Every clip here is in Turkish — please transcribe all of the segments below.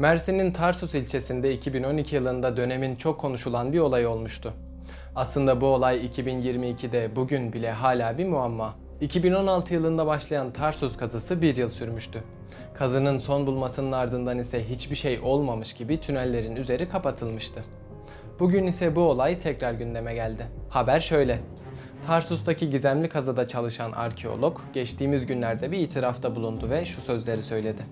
Mersin'in Tarsus ilçesinde 2012 yılında dönemin çok konuşulan bir olay olmuştu. Aslında bu olay 2022'de bugün bile hala bir muamma. 2016 yılında başlayan Tarsus kazısı bir yıl sürmüştü. Kazının son bulmasının ardından ise hiçbir şey olmamış gibi tünellerin üzeri kapatılmıştı. Bugün ise bu olay tekrar gündeme geldi. Haber şöyle. Tarsus'taki gizemli kazada çalışan arkeolog geçtiğimiz günlerde bir itirafta bulundu ve şu sözleri söyledi.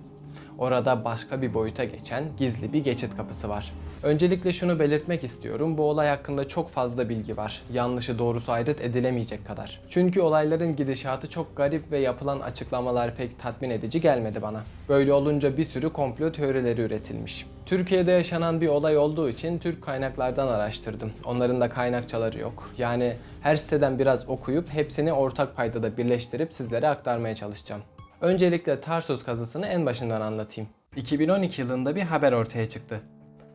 Orada başka bir boyuta geçen gizli bir geçit kapısı var. Öncelikle şunu belirtmek istiyorum. Bu olay hakkında çok fazla bilgi var. Yanlışı doğrusu ayrıt edilemeyecek kadar. Çünkü olayların gidişatı çok garip ve yapılan açıklamalar pek tatmin edici gelmedi bana. Böyle olunca bir sürü komplo teorileri üretilmiş. Türkiye'de yaşanan bir olay olduğu için Türk kaynaklardan araştırdım. Onların da kaynakçaları yok. Yani her siteden biraz okuyup hepsini ortak paydada birleştirip sizlere aktarmaya çalışacağım. Öncelikle Tarsus kazısını en başından anlatayım. 2012 yılında bir haber ortaya çıktı.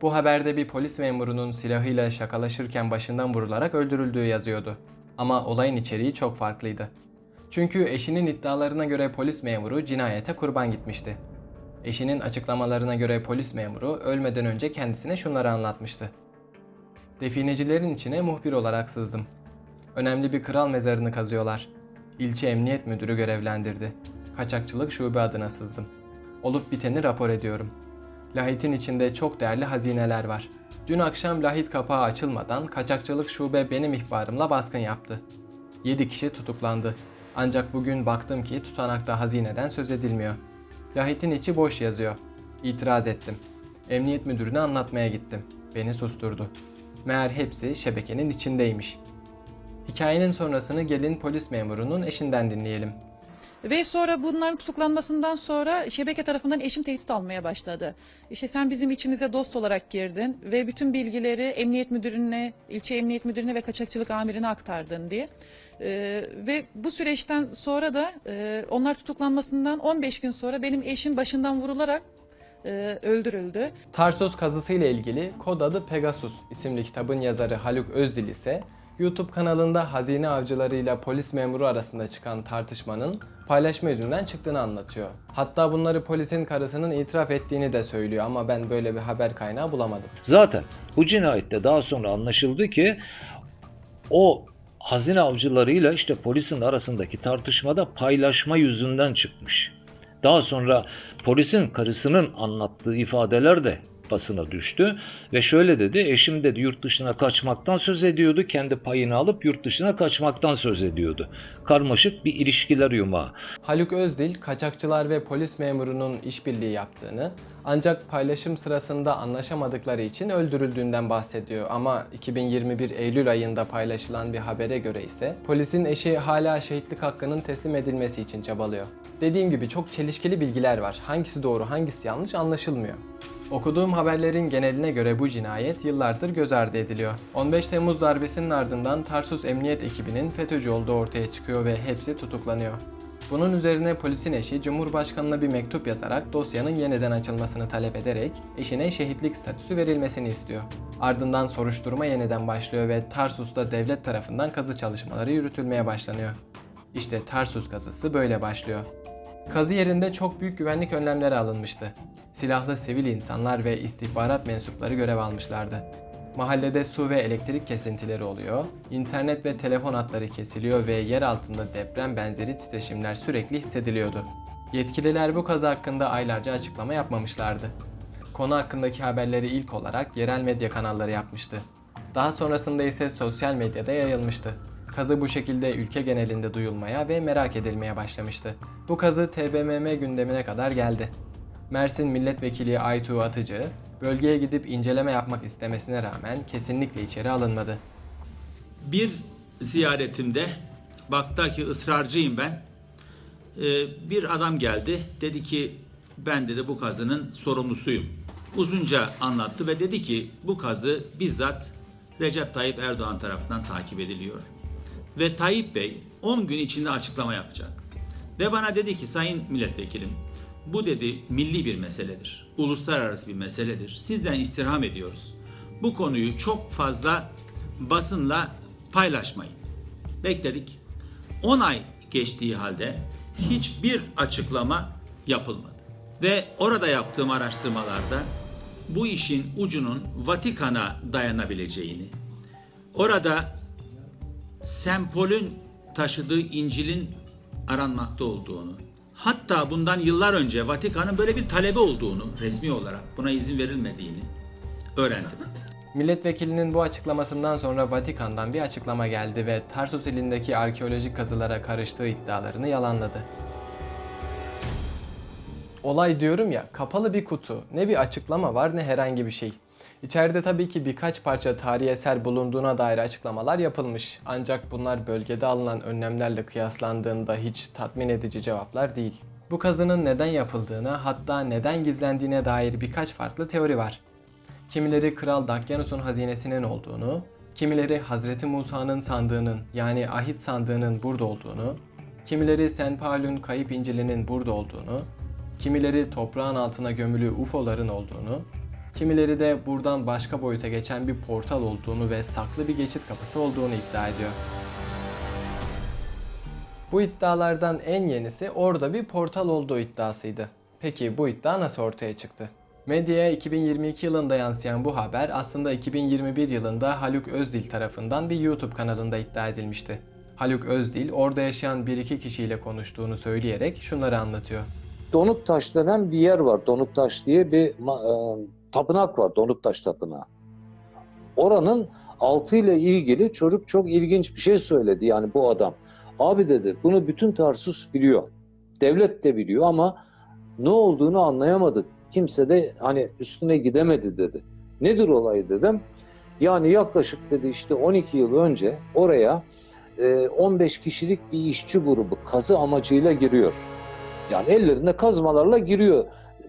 Bu haberde bir polis memurunun silahıyla şakalaşırken başından vurularak öldürüldüğü yazıyordu. Ama olayın içeriği çok farklıydı. Çünkü eşinin iddialarına göre polis memuru cinayete kurban gitmişti. Eşinin açıklamalarına göre polis memuru ölmeden önce kendisine şunları anlatmıştı. Definecilerin içine muhbir olarak sızdım. Önemli bir kral mezarını kazıyorlar. İlçe Emniyet Müdürü görevlendirdi. Kaçakçılık şube adına sızdım. Olup biteni rapor ediyorum. Lahitin içinde çok değerli hazineler var. Dün akşam lahit kapağı açılmadan kaçakçılık şube benim ihbarımla baskın yaptı. 7 kişi tutuklandı. Ancak bugün baktım ki tutanakta hazineden söz edilmiyor. Lahitin içi boş yazıyor. İtiraz ettim. Emniyet müdürüne anlatmaya gittim. Beni susturdu. Meğer hepsi şebekenin içindeymiş. Hikayenin sonrasını gelin polis memurunun eşinden dinleyelim. Ve sonra bunların tutuklanmasından sonra şebeke tarafından eşim tehdit almaya başladı. İşte sen bizim içimize dost olarak girdin ve bütün bilgileri emniyet müdürüne, ilçe emniyet müdürüne ve kaçakçılık amirine aktardın diye. Ee, ve bu süreçten sonra da e, onlar tutuklanmasından 15 gün sonra benim eşim başından vurularak e, öldürüldü. Tarsus kazısı ile ilgili kod adı Pegasus isimli kitabın yazarı Haluk Özdil ise YouTube kanalında hazine avcılarıyla polis memuru arasında çıkan tartışmanın paylaşma yüzünden çıktığını anlatıyor. Hatta bunları polisin karısının itiraf ettiğini de söylüyor ama ben böyle bir haber kaynağı bulamadım. Zaten bu cinayette daha sonra anlaşıldı ki o hazine avcılarıyla işte polisin arasındaki tartışmada paylaşma yüzünden çıkmış. Daha sonra polisin karısının anlattığı ifadeler de basına düştü ve şöyle dedi eşim dedi yurt dışına kaçmaktan söz ediyordu kendi payını alıp yurt dışına kaçmaktan söz ediyordu. Karmaşık bir ilişkiler yumağı. Haluk Özdil, kaçakçılar ve polis memurunun işbirliği yaptığını, ancak paylaşım sırasında anlaşamadıkları için öldürüldüğünden bahsediyor. Ama 2021 Eylül ayında paylaşılan bir habere göre ise polisin eşi hala şehitlik hakkının teslim edilmesi için çabalıyor. Dediğim gibi çok çelişkili bilgiler var. Hangisi doğru, hangisi yanlış anlaşılmıyor. Okuduğum haberlerin geneline göre bu cinayet yıllardır göz ardı ediliyor. 15 Temmuz darbesinin ardından Tarsus Emniyet ekibinin FETÖ'cü olduğu ortaya çıkıyor ve hepsi tutuklanıyor. Bunun üzerine polisin eşi Cumhurbaşkanı'na bir mektup yazarak dosyanın yeniden açılmasını talep ederek eşine şehitlik statüsü verilmesini istiyor. Ardından soruşturma yeniden başlıyor ve Tarsus'ta devlet tarafından kazı çalışmaları yürütülmeye başlanıyor. İşte Tarsus kazısı böyle başlıyor. Kazı yerinde çok büyük güvenlik önlemleri alınmıştı. Silahlı sivil insanlar ve istihbarat mensupları görev almışlardı. Mahallede su ve elektrik kesintileri oluyor, internet ve telefon hatları kesiliyor ve yer altında deprem benzeri titreşimler sürekli hissediliyordu. Yetkililer bu kaza hakkında aylarca açıklama yapmamışlardı. Konu hakkındaki haberleri ilk olarak yerel medya kanalları yapmıştı. Daha sonrasında ise sosyal medyada yayılmıştı. Kazı bu şekilde ülke genelinde duyulmaya ve merak edilmeye başlamıştı. Bu kazı TBMM gündemine kadar geldi. Mersin Milletvekili Aytuğ Atıcı, bölgeye gidip inceleme yapmak istemesine rağmen kesinlikle içeri alınmadı. Bir ziyaretimde baktı ki ısrarcıyım ben. Ee, bir adam geldi. Dedi ki ben dedi bu kazının sorumlusuyum. Uzunca anlattı ve dedi ki bu kazı bizzat Recep Tayyip Erdoğan tarafından takip ediliyor. Ve Tayyip Bey 10 gün içinde açıklama yapacak. Ve bana dedi ki sayın milletvekilim bu dedi milli bir meseledir. Uluslararası bir meseledir. Sizden istirham ediyoruz. Bu konuyu çok fazla basınla paylaşmayın. Bekledik. 10 ay geçtiği halde hiçbir açıklama yapılmadı. Ve orada yaptığım araştırmalarda bu işin ucunun Vatikan'a dayanabileceğini, orada Sempol'ün taşıdığı İncil'in aranmakta olduğunu, hatta bundan yıllar önce Vatikan'ın böyle bir talebi olduğunu resmi olarak buna izin verilmediğini öğrendim. Milletvekilinin bu açıklamasından sonra Vatikan'dan bir açıklama geldi ve Tarsus ilindeki arkeolojik kazılara karıştığı iddialarını yalanladı. Olay diyorum ya kapalı bir kutu. Ne bir açıklama var ne herhangi bir şey. İçeride tabii ki birkaç parça tarihi eser bulunduğuna dair açıklamalar yapılmış. Ancak bunlar bölgede alınan önlemlerle kıyaslandığında hiç tatmin edici cevaplar değil. Bu kazının neden yapıldığına hatta neden gizlendiğine dair birkaç farklı teori var. Kimileri Kral Dakyanus'un hazinesinin olduğunu, kimileri Hazreti Musa'nın sandığının yani ahit sandığının burada olduğunu, kimileri St. Paul'ün kayıp İncil'inin burada olduğunu, kimileri toprağın altına gömülü UFO'ların olduğunu, kimileri de buradan başka boyuta geçen bir portal olduğunu ve saklı bir geçit kapısı olduğunu iddia ediyor. Bu iddialardan en yenisi orada bir portal olduğu iddiasıydı. Peki bu iddia nasıl ortaya çıktı? Medyaya 2022 yılında yansıyan bu haber aslında 2021 yılında Haluk Özdil tarafından bir YouTube kanalında iddia edilmişti. Haluk Özdil orada yaşayan bir iki kişiyle konuştuğunu söyleyerek şunları anlatıyor. Donuktaş denen bir yer var. Donuktaş diye bir e, tapınak var. Donuktaş Tapınağı. Oranın altı ile ilgili çocuk çok ilginç bir şey söyledi yani bu adam. Abi dedi bunu bütün Tarsus biliyor. Devlet de biliyor ama ne olduğunu anlayamadık. Kimse de hani üstüne gidemedi dedi. Nedir olay dedim. Yani yaklaşık dedi işte 12 yıl önce oraya e, 15 kişilik bir işçi grubu kazı amacıyla giriyor. Yani ellerinde kazmalarla giriyor.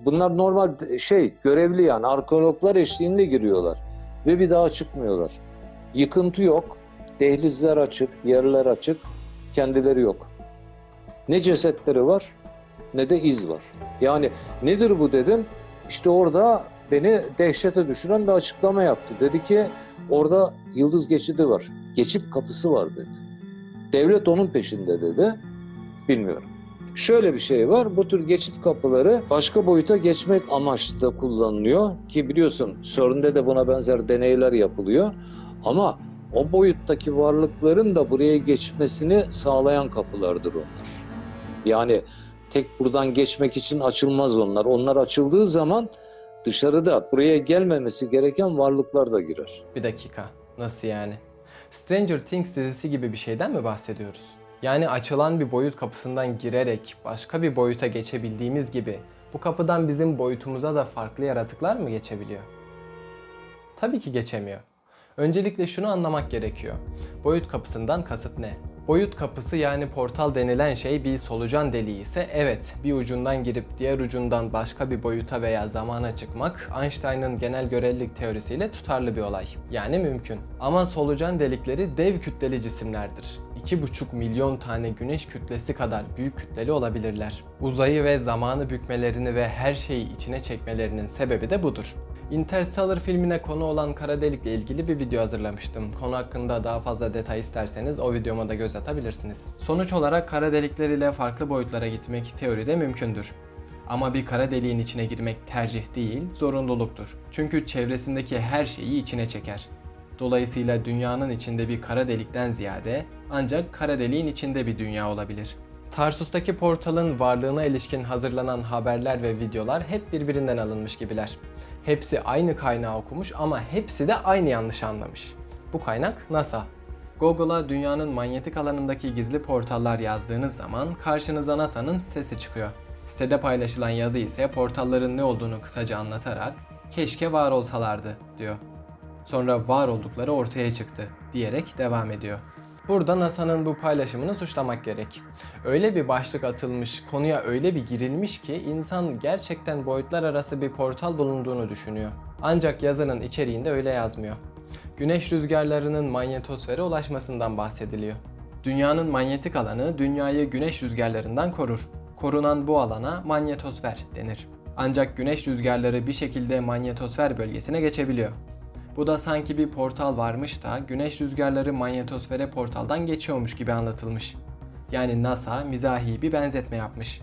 Bunlar normal şey görevli yani arkeologlar eşliğinde giriyorlar ve bir daha çıkmıyorlar. Yıkıntı yok, dehlizler açık, yerler açık, kendileri yok. Ne cesetleri var ne de iz var. Yani nedir bu dedim. İşte orada beni dehşete düşüren bir açıklama yaptı. Dedi ki orada yıldız geçidi var. Geçit kapısı var dedi. Devlet onun peşinde dedi. Bilmiyorum. Şöyle bir şey var. Bu tür geçit kapıları başka boyuta geçmek amaçlı kullanılıyor. Ki biliyorsun CERN'de de buna benzer deneyler yapılıyor. Ama o boyuttaki varlıkların da buraya geçmesini sağlayan kapılardır onlar. Yani tek buradan geçmek için açılmaz onlar. Onlar açıldığı zaman dışarıda buraya gelmemesi gereken varlıklar da girer. Bir dakika. Nasıl yani? Stranger Things dizisi gibi bir şeyden mi bahsediyoruz? Yani açılan bir boyut kapısından girerek başka bir boyuta geçebildiğimiz gibi bu kapıdan bizim boyutumuza da farklı yaratıklar mı geçebiliyor? Tabii ki geçemiyor. Öncelikle şunu anlamak gerekiyor. Boyut kapısından kasıt ne? Boyut kapısı yani portal denilen şey bir solucan deliği ise evet bir ucundan girip diğer ucundan başka bir boyuta veya zamana çıkmak Einstein'ın genel görelilik teorisiyle tutarlı bir olay. Yani mümkün. Ama solucan delikleri dev kütleli cisimlerdir. 2,5 milyon tane güneş kütlesi kadar büyük kütleli olabilirler. Uzayı ve zamanı bükmelerini ve her şeyi içine çekmelerinin sebebi de budur. Interstellar filmine konu olan kara delikle ilgili bir video hazırlamıştım. Konu hakkında daha fazla detay isterseniz o videoma da göz atabilirsiniz. Sonuç olarak kara delikler ile farklı boyutlara gitmek teoride mümkündür. Ama bir kara deliğin içine girmek tercih değil, zorunluluktur. Çünkü çevresindeki her şeyi içine çeker. Dolayısıyla dünyanın içinde bir kara delikten ziyade ancak kara deliğin içinde bir dünya olabilir. Tarsus'taki portalın varlığına ilişkin hazırlanan haberler ve videolar hep birbirinden alınmış gibiler. Hepsi aynı kaynağı okumuş ama hepsi de aynı yanlış anlamış. Bu kaynak NASA. Google'a dünyanın manyetik alanındaki gizli portallar yazdığınız zaman karşınıza NASA'nın sitesi çıkıyor. Sitede paylaşılan yazı ise portalların ne olduğunu kısaca anlatarak keşke var olsalardı diyor. Sonra var oldukları ortaya çıktı diyerek devam ediyor. Burada NASA'nın bu paylaşımını suçlamak gerek. Öyle bir başlık atılmış, konuya öyle bir girilmiş ki insan gerçekten boyutlar arası bir portal bulunduğunu düşünüyor. Ancak yazının içeriğinde öyle yazmıyor. Güneş rüzgarlarının manyetosfere ulaşmasından bahsediliyor. Dünyanın manyetik alanı dünyayı güneş rüzgarlarından korur. Korunan bu alana manyetosfer denir. Ancak güneş rüzgarları bir şekilde manyetosfer bölgesine geçebiliyor. Bu da sanki bir portal varmış da güneş rüzgarları manyetosfere portaldan geçiyormuş gibi anlatılmış. Yani NASA mizahi bir benzetme yapmış.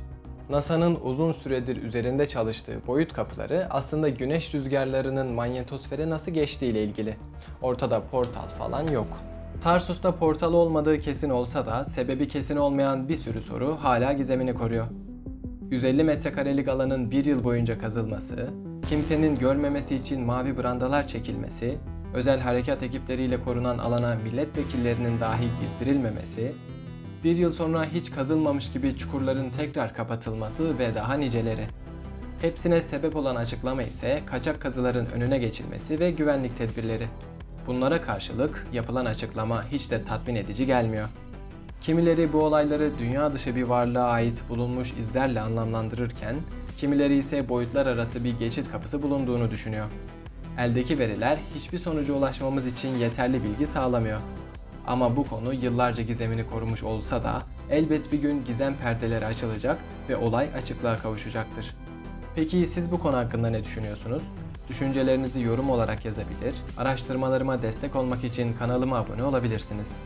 NASA'nın uzun süredir üzerinde çalıştığı boyut kapıları aslında güneş rüzgarlarının manyetosfere nasıl geçtiği ile ilgili. Ortada portal falan yok. Tarsus'ta portal olmadığı kesin olsa da sebebi kesin olmayan bir sürü soru hala gizemini koruyor. 150 metrekarelik alanın bir yıl boyunca kazılması, kimsenin görmemesi için mavi brandalar çekilmesi, özel harekat ekipleriyle korunan alana milletvekillerinin dahi girdirilmemesi, bir yıl sonra hiç kazılmamış gibi çukurların tekrar kapatılması ve daha niceleri. Hepsine sebep olan açıklama ise kaçak kazıların önüne geçilmesi ve güvenlik tedbirleri. Bunlara karşılık yapılan açıklama hiç de tatmin edici gelmiyor. Kimileri bu olayları dünya dışı bir varlığa ait bulunmuş izlerle anlamlandırırken, kimileri ise boyutlar arası bir geçit kapısı bulunduğunu düşünüyor. Eldeki veriler hiçbir sonuca ulaşmamız için yeterli bilgi sağlamıyor. Ama bu konu yıllarca gizemini korumuş olsa da elbet bir gün gizem perdeleri açılacak ve olay açıklığa kavuşacaktır. Peki siz bu konu hakkında ne düşünüyorsunuz? Düşüncelerinizi yorum olarak yazabilir, araştırmalarıma destek olmak için kanalıma abone olabilirsiniz.